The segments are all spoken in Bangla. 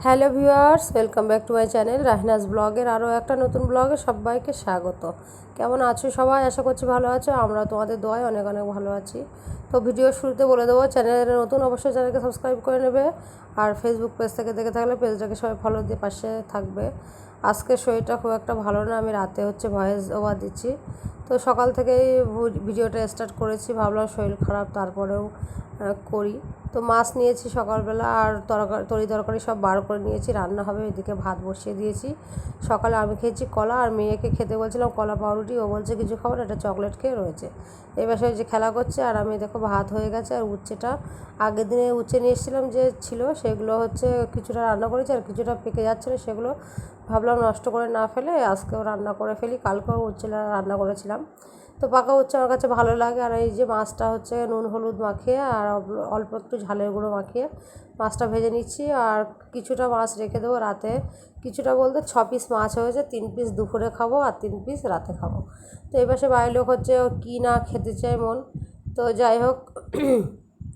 Hello viewers, welcome back to my channel রাহিনাস ব্লগের আরও একটা নতুন ব্লগে সবাইকে স্বাগত। কেমন আছো সবাই? আশা করছি ভালো আছো, আমরা তোমাদের দোয়ায় অনেক অনেক ভালো আছি। তো ভিডিও শুরুতে বলে দেবো, চ্যানেলের নতুন অবশ্যই চ্যানেলকে সাবস্ক্রাইব করে নেবে আর ফেসবুক পেজ থেকে দেখে থাকলে পেজটাকে সবাই ফলো দিয়ে পাশে থাকবে। আজকে শরীরটা খুব একটা ভালো না, আমি রাতে হচ্ছে ভয়েস ওভার দিচ্ছি। তো সকাল থেকেই ভিডিওটা স্টার্ট করেছি, ভাবলাম শরীর খারাপ, তারপরেও করি। তো মাছ নিয়েছি সকালবেলা আর তরকারি তরি তরকারি সব বার করে নিয়েছি, রান্না হবে, এদিকে ভাত বসিয়ে দিয়েছি। সকালে আমি খেয়েছি কলা আর মেয়েকে খেতে বলছিলাম, কলা পাউরুটি, ও বলছে, কিছু খাবার না একটা চকলেট খেয়ে রয়েছে। এবার সে যে খেলা করছে আর আমি দেখো ভাত হয়ে গেছে আর উচ্ছেটা। আগের দিনে উচ্ছে নিয়ে এসেছিলাম যে ছিল, সেগুলো হচ্ছে কিছুটা রান্না করেছি আর কিছুটা পেকে যাচ্ছিল সেগুলো ভাবলাম নষ্ট করে না ফেলে আজকেও রান্না করে ফেলি, কালকেও উচ্ছে রান্না করেছিলাম। তো পাকা উচ্ছে আমার কাছে ভালো লাগে। আর এই যে মাছটা হচ্ছে নুন, হলুদ মাখিয়ে আর অল্প- একটু ঝালের গুঁড়ো মাখিয়ে মাছটা ভেজে নিচ্ছি। আর কিছুটা মাছ রেখে দেবো রাতে। কিছুটা বলতে ছ পিস মাছ হয়েছে, তিন পিস দুপুরে খাব আর তিন পিস রাতে খাব। তো এই পাশে বাড়ির লোক হচ্ছে কী না খেতে চায় মন। তো যাই হোক,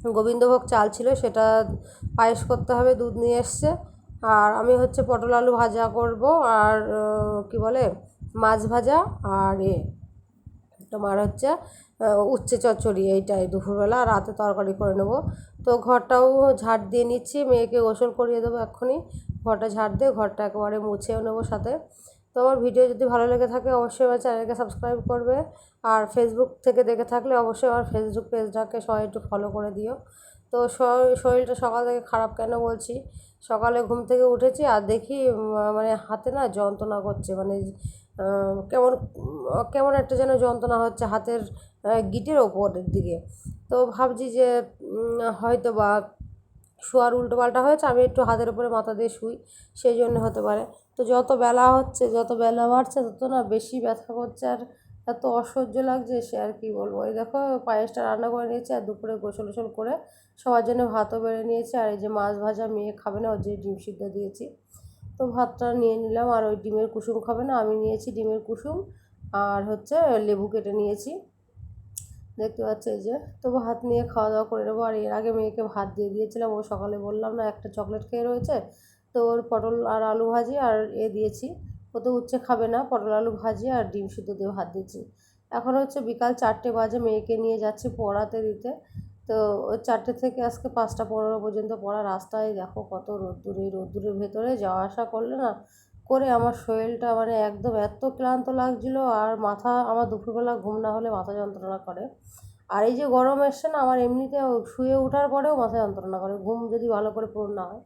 গোবিন্দভোগ চাল ছিল, সেটা পায়েস করতে হবে, দুধ নিয়ে এসছে। আর আমি হচ্ছে পটল আলু ভাজা করব আর কি বলে, মাছ ভাজা আর এ তোমার হচ্ছে উচ্ছে চচ্চড়ি এইটাই দুপুরবেলা রাতে তরকারি করে নেব। তো ঘরটাও ঝাড় দিয়ে নিচ্ছি, মেয়েকে গোসল করিয়ে দেবো এক্ষুনি। ঘরটা ঝাড় দিয়ে ঘরটা একেবারে মুছেও নেব সাথে। তো আমার ভিডিও যদি ভালো লেগে থাকে, অবশ্যই আমার চ্যানেলকে সাবস্ক্রাইব করবে। আর ফেসবুক থেকে দেখে থাকলে অবশ্যই আমার ফেসবুক পেজটাকে সবাই একটু ফলো করে দিও। তো শরীরটা সকাল থেকে খারাপ কেন বলছি? সকালে ঘুম থেকে উঠেছি আর দেখি মানে হাতে না যন্ত্রণা করছে। মানে কেমন কেমন একটা যেন যন্ত্রণা হচ্ছে হাতের গিটের ওপরের দিকে। তো ভাবছি যে হয়তো বা শোয়ার উল্টো পাল্টা হয়েছে, আমি একটু হাতের উপরে মাথা দিয়ে শুই সেই জন্য হতে পারে। তো যত বেলা হচ্ছে, যত বেলা বাড়ছে, তত না বেশি ব্যথা করছে, আর এত অসহ্য লাগছে সে আর কি বলব। এই দেখো, পায়েসটা রান্না করে নিয়েছি, আর দুপুরে গোসল গোসল করে সবার জন্য ভাতও বেড়ে নিয়েছি, আর এই যে মাছ ভাজা মেয়ে খাবে না, ওর যে ডিম সিদ্ধ দিয়েছি। তো ভাতটা নিয়ে নিলাম আর ওই ডিমের কুসুম খাবে না, আমি নিয়েছি ডিমের কুসুম আর হচ্ছে লেবু কেটে নিয়েছি। দেখতে পাচ্ছি এই যে, তো ভাত নিয়ে খাওয়া দাওয়া করে নেব। আর এর আগে মেয়েকে ভাত দিয়ে দিয়েছিলাম, ও সকালে বললাম না, একটা চকলেট খেয়ে রয়েছে, তো ওর পটল আর আলু ভাজি আর এ দিয়েছি। ও তো উচ্ছে খাবে না, পটল আলু ভাজি আর ডিম সিদ্ধ দিয়ে ভাত দিয়েছি। এখন হচ্ছে বিকাল চারটে বাজে, মেয়েকে নিয়ে যাচ্ছি পড়াতে দিতে। তো চারটে থেকে আজকে পাঁচটা পনেরো পর্যন্ত পড়া রাস্তায় দেখো কত রোদ্দুর এই রোদ্দুরের ভেতরে যাওয়া আসা করলে না করে আমার শরীরটা মানে একদম এত ক্লান্ত লাগছিল আর মাথা, আমার দুপুরবেলা ঘুম না হলে মাথা যন্ত্রণা করে। আর এই যে গরম এসছে না, আমার এমনিতে শুয়ে ওঠার পরেও মাথা যন্ত্রণা করে, ঘুম যদি ভালো করে পূরণ না হয়।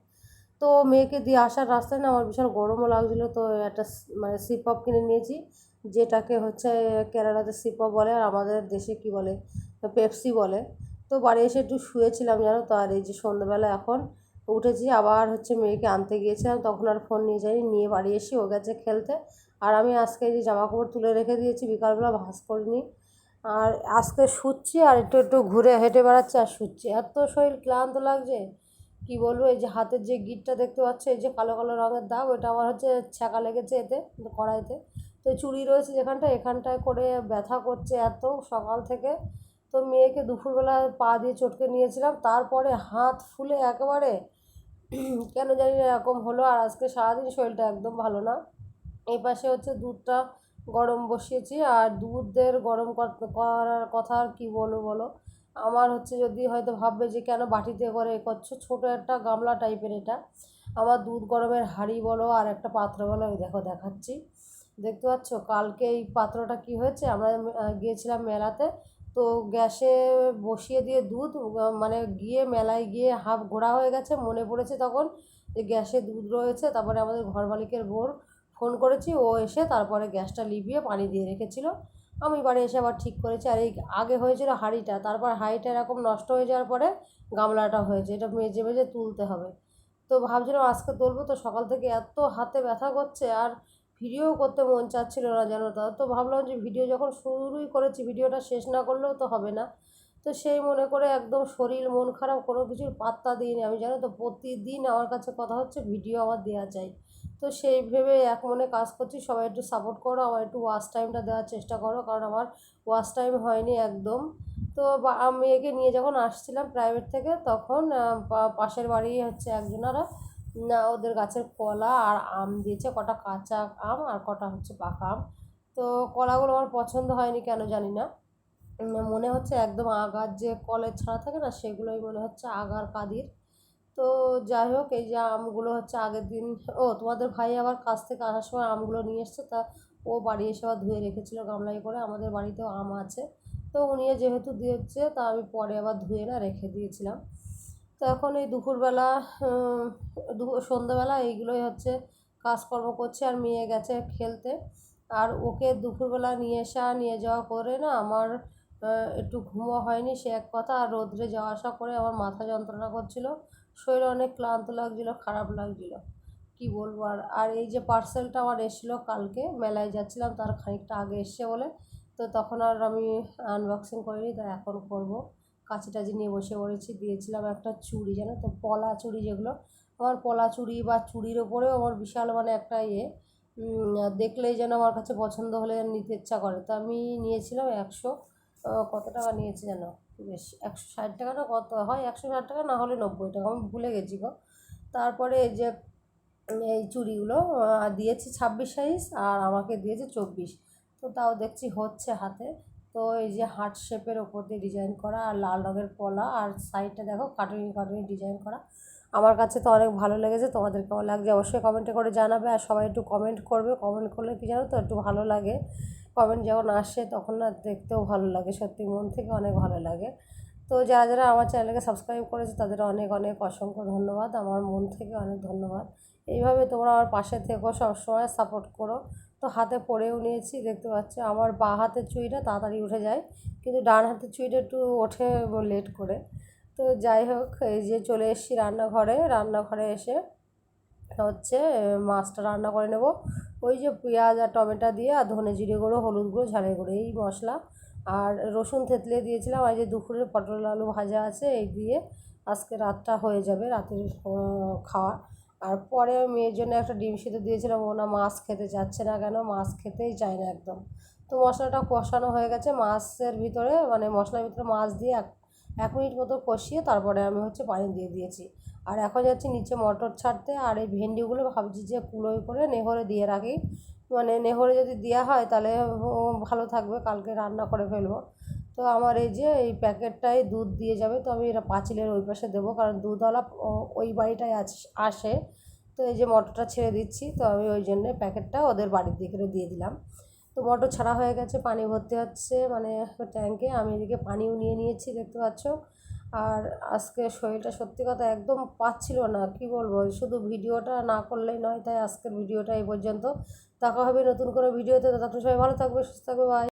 তো মেয়েকে দিয়ে আসার রাস্তায় না আমার বিশাল গরমও লাগছিল, তো একটা মানে সিপপ কিনে নিয়েছি, যেটাকে হচ্ছে কেরালাতে সিপপ বলে আর আমাদের দেশে কি বলে, পেপসি বলে। তো বাড়ি এসে একটু শুয়েছিলাম জানো তো, আর এই যে সন্ধ্যাবেলা এখন উঠেছি, আবার হচ্ছে মেয়েকে আনতে গিয়েছিলাম তখন আর ফোন নিয়ে যাইনি, নিয়ে বাড়ি এসে ও গেছে খেলতে। আর আমি আজকে এই যে জামা কাপড় তুলে রেখে দিয়েছি, বিকালবেলা ভাঁজ করিনি। আর আজকে শুচ্ছি আর একটু একটু ঘুরে হেঁটে বেড়াচ্ছি আর শুচ্ছি। এত শরীর ক্লান্ত লাগছে, কি বলব, এই যে হাতের যে গিটটা দেখতে পাচ্ছ, এই যে কালো কালো রঙের দাগ, ওইটা আমার হচ্ছে ছ্যাঁকা লেগেছে এতে, কড়াইতে। তো চুড়ি রয়েছে যেখানটা এখানটায় করে ব্যথা করছে এত সকাল থেকে। তো মেয়েকে দুপুরবেলা পা দিয়ে চটকে নিয়েছিলাম। তারপরে হাত ফুলে একেবারে কেন জানি না এরকম হলো। আর আজকে সারাদিন শরীরটা একদম ভালো না। এই পাশে হচ্ছে দুধটা গরম বসিয়েছি। আর দুধের গরম কর- করার কথা আর কী বলব বলো? আমার হচ্ছে যদি হয়তো ভাববে যে কেন বাটিতে করে এ করছ, ছোটো একটা গামলা টাইপের এটা। আমার দুধ গরমের হাঁড়ি বলো আর একটা পাত্র বলো আমি দেখো দেখাচ্ছি। দেখতে পাচ্ছ? কালকে এই পাত্রটা কি হয়েছে? আমরা গিয়েছিলাম মেলাতে। তো গ্যাসে বসিয়ে দিয়ে দুধ মানে গিয়ে মেলায় গিয়ে হাফ ঘোরা হয়ে গেছে, মনে পড়েছে তখন যে গ্যাসে দুধ রয়েছে, তারপরে আমাদের ঘর মালিকের বোর ফোন করেছি, ও এসে তারপরে গ্যাসটা লিভিয়ে পানি দিয়ে রেখেছিল। আমি বাড়ি এসে আবার ঠিক করেছি, আর এই আগে হয়েছিল হাঁড়িটা, তারপর হাঁড়িটা এরকম নষ্ট হয়ে যাওয়ার পরে গামলাটা হয়েছে, এটা মেজে মেজে তুলতে হবে। তো ভাবছিলাম আজকে তুলবো, তো সকাল থেকে এত হাতে ব্যথা করছে, আর ভিডিও করতে মন চাচ্ছিল না যেন তা। তো ভাবলাম যে ভিডিও যখন শুরুই করেছি, ভিডিওটা শেষ না করলেও তো হবে না। তো সেই মনে করে একদম শরীর, মন খারাপ কোনো কিছুর পাত্তা দিইনি আমি জানো তো। প্রতিদিন আমার কাছে কথা হচ্ছে, ভিডিও আমার দেওয়া চাই। তো সেই ভেবে এক মনে কাজ করছি, সবাই একটু সাপোর্ট করো, আমার একটু ওয়াচ টাইমটা দেওয়ার চেষ্টা করো, কারণ আমার ওয়াচ টাইম হয়নি একদম। তো আমি মেয়েকে নিয়ে যখন আসছিলাম প্রাইভেট থেকে, তখন পাশের বাড়ি হচ্ছে একজনারা। না, ওদের গাছের কলা আর আম দিয়েছে, কটা কাঁচা আম আর কটা হচ্ছে পাকা আম। তো কলাগুলো আমার পছন্দ হয়নি কেন জানি না। মনে হচ্ছে একদম আগার যে কলের ছাড়া থাকে না, সেগুলোই মনে হচ্ছে আগার কাদির। তো যাই হোক, এই যে আমগুলো হচ্ছে আগের দিন, ও তোমাদের ভাই আবার কাছ থেকে আসার সময় আমগুলো নিয়ে এসছে, তা ও বাড়ি এসে আবার ধুয়ে রেখেছিলো গামলায় করে, আমাদের বাড়িতেও আম আছে। তো উনিও যেহেতু দিয়েছে, তা আমি পরে আবার ধুয়ে না রেখে দিয়েছিলাম। তো এখন এই দুপুরবেলা দু- সন্ধ্যাবেলা এইগুলোই হচ্ছে কাজকর্ম করছে আর মেয়ে গেছে খেলতে। আর ওকে দুপুরবেলা নিয়ে আসা, নিয়ে যাওয়া করে না আমার একটু ঘুমও হয়নি, সে এক কথা। আর রোদ্রে যাওয়া আসা করে আমার মাথা যন্ত্রণা করছিল, শরীর অনেক ক্লান্ত লাগছিল, খারাপ লাগছিল। কি বলব আর আর এই যে পার্সেলটা আমার এসেছিল কালকে, মেলায় যাচ্ছিলাম, তার খানিকটা আগে এসছে বলে। তো তখন আর আমি আনবক্সিং করিনি, তাই এখন করব। কাঁচি টাচি নিয়ে বসে পড়েছি, দিয়েছিলাম একটা চুড়ি, জানো তো, পলা চুড়ি যেগুলো। আমার পলা চুড়ি বা চুড়ির ওপরেও আমার বিশাল মানে একটা ইয়ে দেখলেই যেন আমার কাছে পছন্দ হলে নিতে ইচ্ছা করে। তো আমি নিয়েছিলাম একশো কত টাকা নিয়েছি যেন বেশ, একশো ষাট টাকা না কত? হয় একশো ষাট টাকা না হলে নব্বই টাকা, আমি ভুলে গেছি গো। তারপরে এই যে, এই চুড়িগুলো দিয়েছি ছাব্বিশ সাইজ আর আমাকে দিয়েছে চব্বিশ। তো তাও দেখছি হচ্ছে হাতে। তো এই যে হার্ট শেপের ওপর দিয়ে ডিজাইন করা আর লাল রঙের পলা আর সাইডটা দেখো কাটুনি কাটুনি ডিজাইন করা। আমার কাছে তো অনেক ভালো লেগেছে, তোমাদের কেমন লাগছে অবশ্যই কমেন্টে করে জানাবে আর সবাই একটু কমেন্ট করবে। কমেন্ট করলে কি জানো তো একটু ভালো লাগে। কমেন্ট যখন আসে তখন না দেখতেও ভালো লাগে, সত্যি মন থেকে অনেক ভালো লাগে। তো যারা যারা আমার চ্যানেলকে সাবস্ক্রাইব করেছে তাদের অনেক অনেক অসংখ্য ধন্যবাদ। আমার মন থেকে অনেক ধন্যবাদ। এইভাবে তোমরা আমার পাশে থেকো, সবসময় সাপোর্ট করো। তো হাতে পরেও নিয়েছি, দেখতে পাচ্ছ। আমার বা হাতের চুড়িটা তাড়াতাড়ি উঠে যায়, কিন্তু ডান হাতের চুড়িটা একটু ওঠে লেট করে। তো যাই হোক, এই যে চলে এসেছি রান্নাঘরে। রান্নাঘরে এসে হচ্ছে, মাছটা রান্না করে নেব। ওই যে পেঁয়াজ আর টমেটো দিয়ে আর ধনে জিরে গুঁড়ো, হলুদ গুঁড়ো, ঝালের গুঁড়ো, এই মশলা। আর রসুন থেতলে দিয়েছিলাম আর যে দুপুরের পটল আলু ভাজা আছে, এই দিয়ে আজকে রাতটা হয়ে যাবে, রাতের খাওয়া। আর পরে মেয়ের জন্য একটা ডিম সিদ্ধ দিয়েছিলাম, ও না মাছ খেতে চাচ্ছে না কেন, মাছ খেতেই চায় না একদম। তো মশলাটা কষানো হয়ে গেছে, মাছের ভিতরে মানে মশলার ভিতরে মাছ দিয়ে এক এক মিনিট মতো কষিয়ে তারপরে আমি হচ্ছে পানি দিয়ে দিয়েছি। আর এখন যাচ্ছি নিচে মটর ছাড়তে, আর এই ভেন্ডিগুলো ভাবছি যে কুলোই করে নেহরে দিয়ে রাখি। মানে নেহরে যদি দেওয়া হয় তাহলে ভালো থাকবে, কালকে রান্না করে ফেলব। তো আমার এই যে এই প্যাকেটটাই দুধ দিয়ে যাবে, তো আমি এটা পাঁচিলের ওই পাশে দেবো। কারণ দুধওয়ালা ওই বাড়িটায় আসে তো এই যে মটরটা ছেড়ে দিচ্ছি, তো আমি ওই জন্যে প্যাকেটটা ওদের বাড়ির দিকে দিয়ে দিলাম। তো মটর ছাড়া হয়ে গেছে, পানি ভর্তি হচ্ছে মানে ট্যাঙ্কে আমি এদিকে পানিও নিয়ে নিয়েছি, দেখতে পাচ্ছ। আর আজকে শরীরটা সত্যি কথা একদম পাচ্ছিল না, কি বলব? শুধু ভিডিওটা না করলেই নয়, তাই আজকের ভিডিওটা এই পর্যন্ত। দেখা হবে নতুন করে ভিডিওতে। ততক্ষণ সবাই ভালো থাকবে, সুস্থ থাকবে বাই